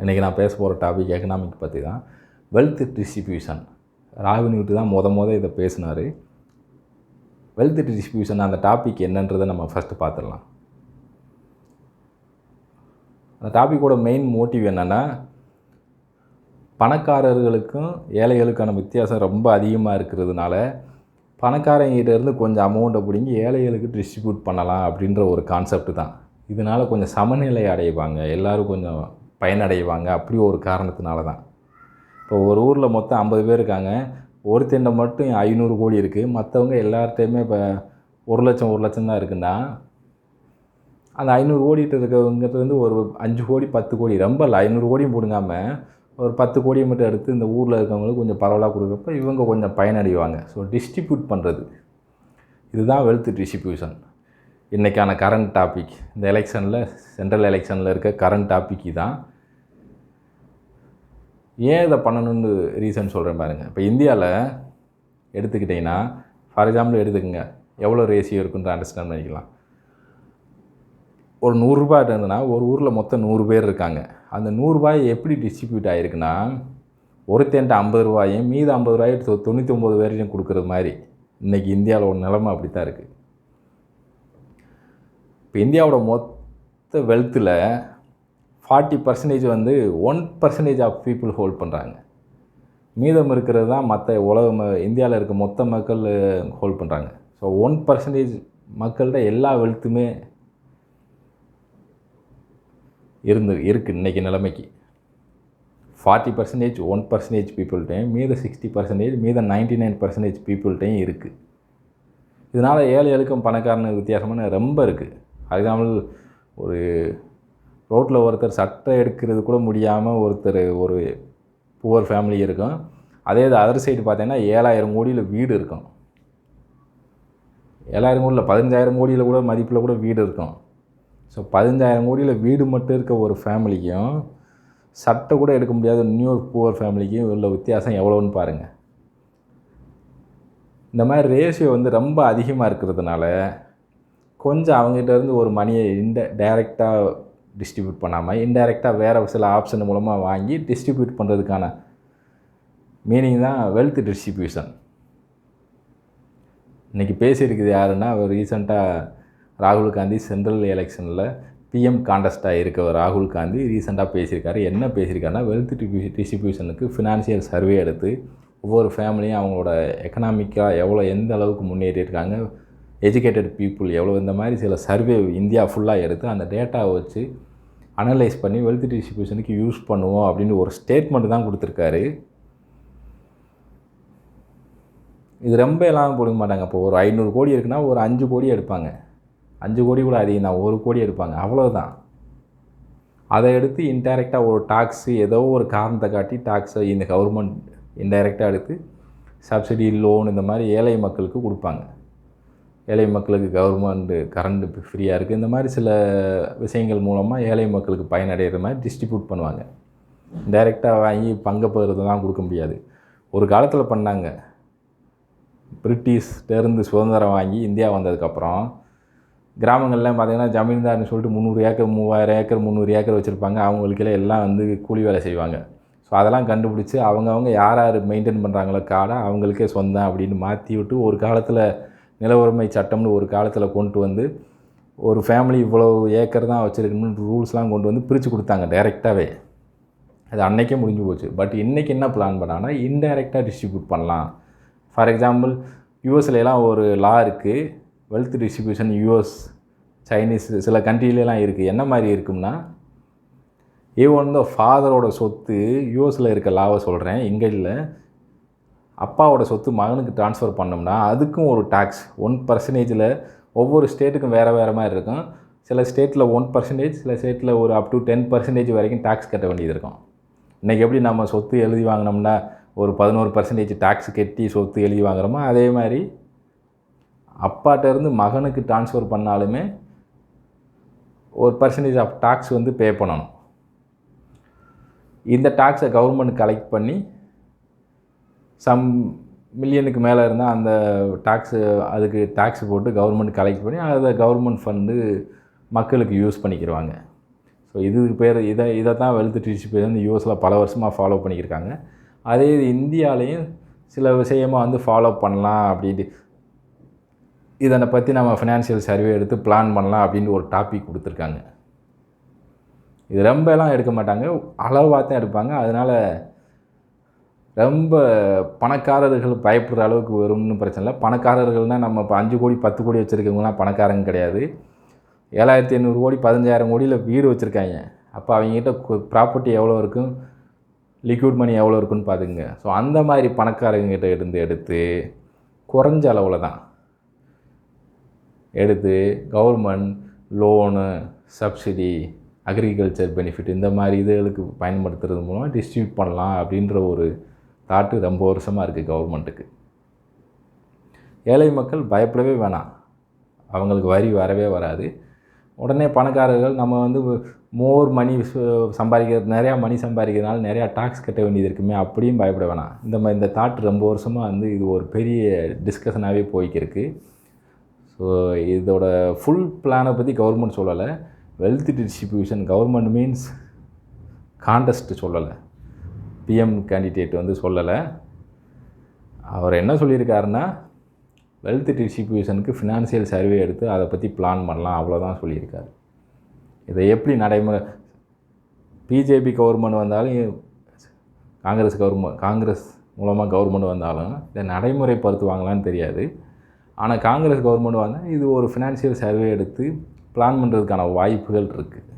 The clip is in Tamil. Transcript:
இன்றைக்கி நான் பேச போகிற டாபிக் எக்கனாமிக் பற்றி தான். வெல்த் டிஸ்ட்ரிபியூஷன் ராகுனிவிட்டு தான் முத முத இதை பேசினார். வெல்த் டிஸ்ட்ரிபியூஷன் அந்த டாபிக் என்னன்றதை நம்ம ஃபஸ்ட்டு பார்த்துடலாம். அந்த டாப்பிக்கோட மெயின் மோட்டிவ் என்னென்னா பணக்காரர்களுக்கும் ஏழைகளுக்கான வித்தியாசம் ரொம்ப அதிகமாக இருக்கிறதுனால பணக்காரங்கிட்டேருந்து கொஞ்சம் அமௌண்ட்டை பிடிங்கி ஏழைகளுக்கு டிஸ்ட்ரிபியூட் பண்ணலாம் அப்படின்ற ஒரு கான்செப்ட் தான். இதனால் கொஞ்சம் சமநிலை அடைவாங்க. எல்லோரும் கொஞ்சம் பயனடைவாங்க. அப்படி ஒரு காரணத்தினால தான் இப்போ ஒரு ஊரில் மொத்தம் ஐம்பது பேர் இருக்காங்க. ஒருத்தண்ட மட்டும் ஐநூறு கோடி இருக்குது மற்றவங்க எல்லார்ட்டையுமே இப்போ ஒரு லட்சம் ஒரு லட்சம் தான் இருக்குன்னா அந்த ஐநூறு கோடிட்டு இருக்கவங்கிட்ட வந்து ஒரு அஞ்சு கோடி பத்து கோடி ரொம்ப இல்லை ஐநூறு கோடியும் பிடுங்காமல் ஒரு பத்து கோடியை மட்டும் எடுத்து இந்த ஊரில் இருக்கவங்களுக்கு கொஞ்சம் பரவலாக கொடுக்குறப்ப இவங்க கொஞ்சம் பயனடைவாங்க. ஸோ டிஸ்ட்ரிபியூட் பண்ணுறது இதுதான் வெல்த் டிஸ்ட்ரிபியூஷன். இன்றைக்கான கரண்ட் டாபிக் இந்த எலெக்ஷனில் சென்ட்ரல் எலெக்ஷனில் இருக்க கரண்ட் டாபிக் தான் ஏன் இதை பண்ணணும்னு ரீசன் சொல்கிறேன் பாருங்கள் இப்போ இந்தியாவில் எடுத்துக்கிட்டிங்கன்னா ஃபார் எக்ஸாம்பிள் எடுத்துக்கோங்க. எவ்வளோ ரேஷியோ இருக்குன்ற அண்டர்ஸ்டாண்ட் பண்ணிக்கலாம். ஒரு நூறுரூபா இருந்ததுன்னா ஒரு ஊரில் மொத்தம் நூறு பேர் இருக்காங்க. அந்த நூறுரூபாய் எப்படி டிஸ்ட்ரிபியூட் ஆகிருக்குன்னா ஒருத்தன்ட்ட ஐம்பது ரூபாயும் மீது ஐம்பது ரூபாயும் தொ- தொண்ணூற்றி ஒம்பது பேரையும் கொடுக்குறது மாதிரி இன்றைக்கி இந்தியாவில் ஒரு நிலமை அப்படி தான் இருக்குது இப்போ இந்தியாவோட மொத்த வெல்த்தில் ஃபார்ட்டி பர்சன்டேஜ் வந்து one percentage of people hold பண்ணுறாங்க மீதம் இருக்கிறது தான் மற்ற உலக ம- இந்தியாவில் இருக்க மொத்த மக்கள் ஹோல்ட் பண்ணுறாங்க ஸோ ஒன் பர்சன்டேஜ் மக்கள்கிட்ட எல்லா வெல்த்துமே இருந்து இருக்குது இன்றைக்கி நிலைமைக்கு. ஃபார்ட்டி பர்சன்டேஜ் ஒன் பர்சன்டேஜ் பீப்புள்கிட்டையும் மீத சிக்ஸ்டி பர்சன்டேஜ் மீத நைன்டி நைன் பர்சன்டேஜ் பீப்புள்கிட்டையும் இருக்குது இதனால் ஏழை எழுக்கும் பணக்காரனுக்கு வித்தியாசமான ரொம்ப இருக்குது எக்ஸாம்பிள் ஒரு ரோட்டில் ஒருத்தர் சட்டை எடுக்கிறது கூட முடியாமல் ஒருத்தர் ஒரு புவர் ஃபேமிலி இருக்கும். அதே இது அதர் சைடு பார்த்தீங்கன்னா ஏழாயிரம் கோடியில் வீடு இருக்கும். ஏழாயிரம் கோடியில் பதினஞ்சாயிரம் கோடியில் கூட மதிப்பில் கூட வீடு இருக்கும். ஸோ பதினஞ்சாயிரம் கோடியில் வீடு மட்டும் இருக்க ஒரு ஃபேமிலிக்கும் சட்டை கூட எடுக்க முடியாத நியூ புவர் ஃபேமிலிக்கும் உள்ள வித்தியாசம் எவ்வளோன்னு பாருங்கள் இந்த மாதிரி ரேஷியோ வந்து ரொம்ப அதிகமாக இருக்கிறதுனால கொஞ்சம் அவங்ககிட்டருந்து ஒரு மணியை இந்த டைரெக்டாக டிஸ்ட்ரிபியூட் பண்ணாமல் இன்டைரக்டாக வேறு சில ஆப்ஷன் மூலமாக வாங்கி டிஸ்ட்ரிபியூட் பண்ணுறதுக்கான மீனிங் தான் வெல்த் டிஸ்ட்ரிபியூஷன் இன்றைக்கி பேசியிருக்குது யாருன்னா அவர் ரீசெண்டாக ராகுல் காந்தி சென்ட்ரல் எலெக்ஷனில் பிஎம் காண்டஸ்டாக இருக்க ராகுல் காந்தி ரீசெண்டாக பேசியிருக்காரு. என்ன பேசியிருக்காருன்னா வெல்த் டிஸ்ட்ரிபியூஷனுக்கு ஃபினான்ஷியல் சர்வே எடுத்து ஒவ்வொரு ஃபேமிலியும் அவங்களோட எக்கனாமிக்காக எவ்வளோ எந்த அளவுக்கு முன்னேறி இருக்காங்க எஜுகேட்டட் பீப்புள் எவ்வளோ இந்த மாதிரி சில சர்வே இந்தியா ஃபுல்லாக எடுத்து அந்த டேட்டாவை வச்சு அனலைஸ் பண்ணி வெல்த் டிஸ்ட்ரிபியூஷனுக்கு யூஸ் பண்ணுவோம் அப்படின்னு ஒரு ஸ்டேட்மெண்ட் தான் கொடுத்துருக்காரு. இது ரொம்ப எல்லாம் கொடுக்க மாட்டாங்க. இப்போ ஒரு ஐநூறு கோடி இருக்குன்னா ஒரு அஞ்சு கோடி எடுப்பாங்க. அஞ்சு கோடி கூட அதிகம் தான். ஒரு கோடி எடுப்பாங்க. அவ்வளோதான் அதை எடுத்து இன்டைரக்டாக ஒரு டாக்ஸு ஏதோ ஒரு காரணத்தை காட்டி டாக்ஸை இந்த கவர்மெண்ட் இன்டைரக்டாக எடுத்து சப்சிடி லோன் இந்த மாதிரி ஏழை மக்களுக்கு கொடுப்பாங்க. ஏழை மக்களுக்கு கவர்மெண்ட்டு கரண்ட்டு ஃப்ரீயாக இருக்குது இந்த மாதிரி சில விஷயங்கள் மூலமாக ஏழை மக்களுக்கு பயனடைகிற மாதிரி டிஸ்ட்ரிபியூட் பண்ணுவாங்க. டைரெக்டாக வாங்கி பங்கு தான் கொடுக்க முடியாது. ஒரு காலத்தில் பண்ணாங்க. பிரிட்டிஷ்டேருந்து சுதந்திரம் வாங்கி இந்தியா வந்ததுக்கப்புறம் கிராமங்கள்லாம் பார்த்திங்கன்னா ஜமீன்தார்னு சொல்லிட்டு முந்நூறு ஏக்கர் மூவாயிரம் ஏக்கர் முந்நூறு ஏக்கர் வச்சுருப்பாங்க. அவங்களுக்கெல்லாம் எல்லாம் வந்து கூலி வேலை செய்வாங்க. ஸோ அதெல்லாம் கண்டுபிடிச்சி அவங்கவுங்க யார் யார் மெயின்டைன் பண்ணுறாங்களோ காடை அவங்களுக்கே சொந்தம் அப்படின்னு மாற்றி விட்டு ஒரு காலத்தில் நிலவுரிமை சட்டம்னு ஒரு காலத்தில் கொண்டு வந்து ஒரு ஃபேமிலி இவ்வளோ ஏக்கர் தான் வச்சுருக்கணும்னு ரூல்ஸ்லாம் கொண்டு வந்து பிரித்து கொடுத்தாங்க டைரெக்டாகவே அது அன்னைக்கே முடிஞ்சு போச்சு. பட் இன்றைக்கி என்ன பிளான் பண்ணாங்கன்னா இன்டைரக்டாக டிஸ்ட்ரிபியூட் பண்ணலாம். ஃபார் எக்ஸாம்பிள் யூஎஸ்லலாம் ஒரு லா இருக்குது வெல்த் டிஸ்ட்ரிபியூஷன் யூஎஸ் சைனீஸ் சில கண்ட்ரிலலாம் இருக்குது என்ன மாதிரி இருக்கும்னா ஈவன் த ஃபாதரோட சொத்து யூஎஸில் இருக்க லாவை சொல்கிறேன் இங்கே இல்லை. அப்பாவோட சொத்து மகனுக்கு ட்ரான்ஸ்ஃபர் பண்ணோம்னா அதுக்கும் ஒரு டேக்ஸ் ஒன் பர்சன்டேஜில் ஒவ்வொரு ஸ்டேட்டுக்கும் வேறு வேறு மாதிரி இருக்கும். சில ஸ்டேட்டில் ஒன் பர்சன்டேஜ் சில ஸ்டேட்டில் ஒரு அப் டு டென் பர்சன்டேஜ் வரைக்கும் டேக்ஸ் கட்ட வேண்டியது இருக்கும். இன்றைக்கி எப்படி நம்ம சொத்து எழுதி வாங்கினோம்னா ஒரு பதினோரு பர்சன்டேஜ் டேக்ஸ் கட்டி சொத்து எழுதி வாங்குறோமோ அதே மாதிரி அப்பாட்டேருந்து மகனுக்கு ட்ரான்ஸ்ஃபர் பண்ணாலுமே ஒரு பர்சன்டேஜ் ஆஃப் டாக்ஸ் வந்து பே பண்ணணும். இந்த டாக்ஸை கவர்மெண்ட் கலெக்ட் பண்ணி சம் மில்லியனுக்கு மேலே இருந்தால் அந்த டாக்ஸு அதுக்கு டேக்ஸ் போட்டு கவர்மெண்ட் கலெக்ட் பண்ணி அதை கவர்மெண்ட் ஃபண்டு மக்களுக்கு யூஸ் பண்ணிக்கிடுவாங்க ஸோ இதுக்கு பேர் இதை இதை தான் வெல்த் டிஸ்ட்ரிபியூஷன் யூஎஸில் பல வருஷமாக ஃபாலோ பண்ணியிருக்காங்க அதே இது இந்தியாவிலையும் சில விஷயமாக வந்து ஃபாலோ பண்ணலாம் அப்படின்ட்டு இதனை பற்றி நம்ம ஃபினான்ஷியல் சர்வே எடுத்து பிளான் பண்ணலாம் அப்படின்னு ஒரு டாபிக் கொடுத்துருக்காங்க. இது ரொம்பலாம் எடுக்க மாட்டாங்க அளவாக தான் எடுப்பாங்க. அதனால் ரொம்ப பணக்காரர்கள் பயப்படுற அளவுக்கு வரும்னு பிரச்சனை இல்லை. பணக்காரர்கள்னால் நம்ம இப்போ அஞ்சு கோடி பத்து கோடி வச்சுருக்கவங்களாம் பணக்காரங்க கிடையாது. ஏழாயிரத்தி ஐநூறு கோடி பதினஞ்சாயிரம் கோடியில் வீடு வச்சுருக்காங்க. அப்போ அவங்ககிட்ட ப்ராப்பர்ட்டி எவ்வளோ இருக்கும்? லிக்விட் மணி எவ்வளோ இருக்குன்னு பார்த்துங்க ஸோ அந்த மாதிரி பணக்காரங்கிட்ட இருந்து எடுத்து குறைஞ்ச அளவில் தான் எடுத்து government loan subsidy agriculture benefit இந்த மாதிரி இதுகளுக்கு பயன்படுத்துறது மூலமாக டிஸ்ட்ரிபியூட் பண்ணலாம் அப்படின்ற ஒரு தாட்டு ரொம்ப வருஷமாக இருக்குது கவர்மெண்ட்டுக்கு ஏழை மக்கள் பயப்படவே வேணாம். அவங்களுக்கு வரி வரவே வராது. உடனே பணக்காரர்கள் நம்ம வந்து மோர் மணி சம்பாதிக்கிறது நிறையா மணி சம்பாதிக்கிறதுனால நிறையா டாக்ஸ் கட்ட வேண்டியது இருக்குமே அப்படியும் பயப்பட வேணாம். இந்த மாதிரி இந்த தாட் ரொம்ப வருஷமாக வந்து இது ஒரு பெரிய டிஸ்கஷனாகவே போய்க்கிருக்கு ஸோ இதோட ஃபுல் பிளானை பற்றி கவர்மெண்ட் சொல்லலை. Wealth distribution government means contest சொல்லலை. பிஎம் கேண்டிடேட் வந்து சொல்லலை. அவர் என்ன சொல்லியிருக்காருன்னா வெல்த் டிஸ்ட்ரிபியூஷனுக்கு ஃபினான்சியல் சர்வே எடுத்து அதை பற்றி பிளான் பண்ணலாம் அவ்வளோதான் சொல்லியிருக்காரு. இதை எப்படி நடைமுறை பிஜேபி கவர்மெண்ட் வந்தாலும் காங்கிரஸ் கவர்மெண்ட் காங்கிரஸ் மூலமாக கவர்மெண்ட் வந்தாலும் இதை நடைமுறைப்படுத்துவாங்களான்னு தெரியாது. ஆனால் காங்கிரஸ் கவர்மெண்ட் வந்தால் இது ஒரு ஃபினான்ஷியல் சர்வே எடுத்து பிளான் பண்ணுறதுக்கான வாய்ப்புகள் இருக்குது